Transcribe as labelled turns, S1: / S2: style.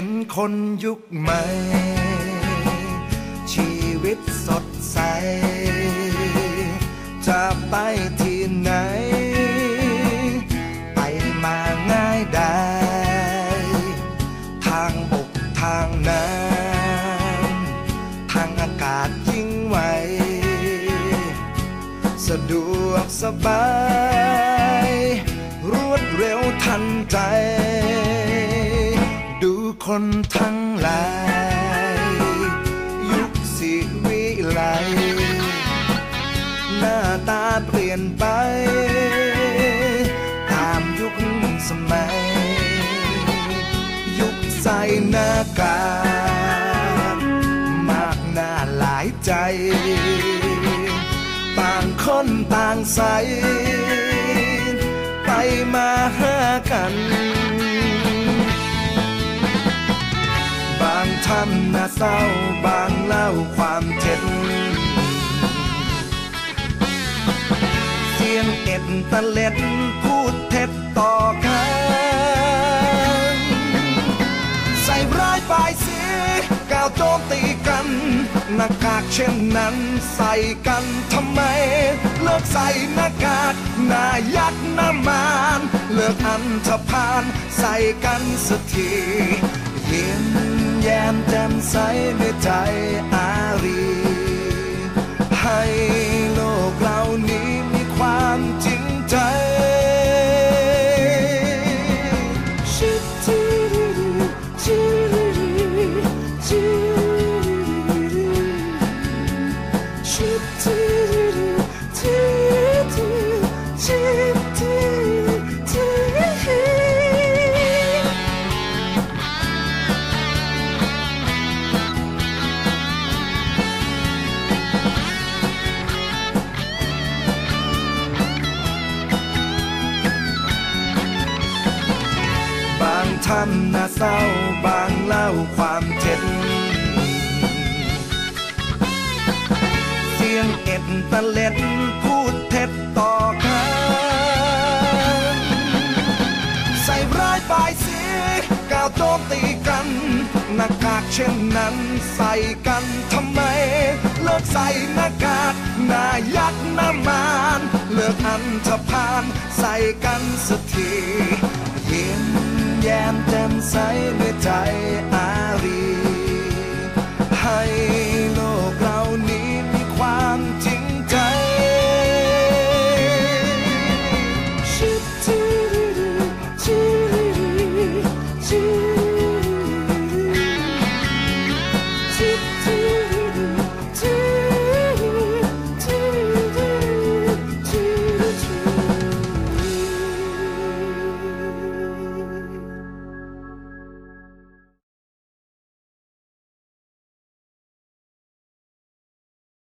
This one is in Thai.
S1: ห็นคนยุคใหม่ ชีวิตสดใส จะไปที่ไหน ไปมาง่ายได้ ทางบกทางน้ำทางอากาศยิ่งไหว สะดวกสบาย รวดเร็วทันใจ คนทั้งหลาย ยุคสิวิไลหน้าตาเปลี่ยนไป ตามยุคสมัย ยุคใส่หน้ากากมากหน้าหลายใจ ต่างคนต่างใส ไปมาหากันำน้าเศร้าบางเล่าความเท็จเสียงเอ็ดตะเล็ดพูดเท็จต่อกันใส่ร้ายป้ายสีก้าวโจมตีกันหน้ากากเช่นนั้นใส่กันทำไม เลิกใส่หน้ากากหน้ายักษ์หน้ามานเลิกอันธพาลใส่กันสักทียิ้มแย้มแจ่ม ใสในใจอารี ให้โลกเรานี้มีความจริง ทำหน้าเศร้าบางเล่าความเท็จเสียงเอ็ดตะเล็ดพูดเท็จต่อกันใส่ร้ายป้ายสีก้าวโจมตีกันหน้ากากเช่นนั้นใส่กันทำไม เลิกใส่หน้ากากหน้ายักษ์หน้ามาน เลิกอันธพาลใส่กันสักที แยมเต็มใสด้วยใจอารี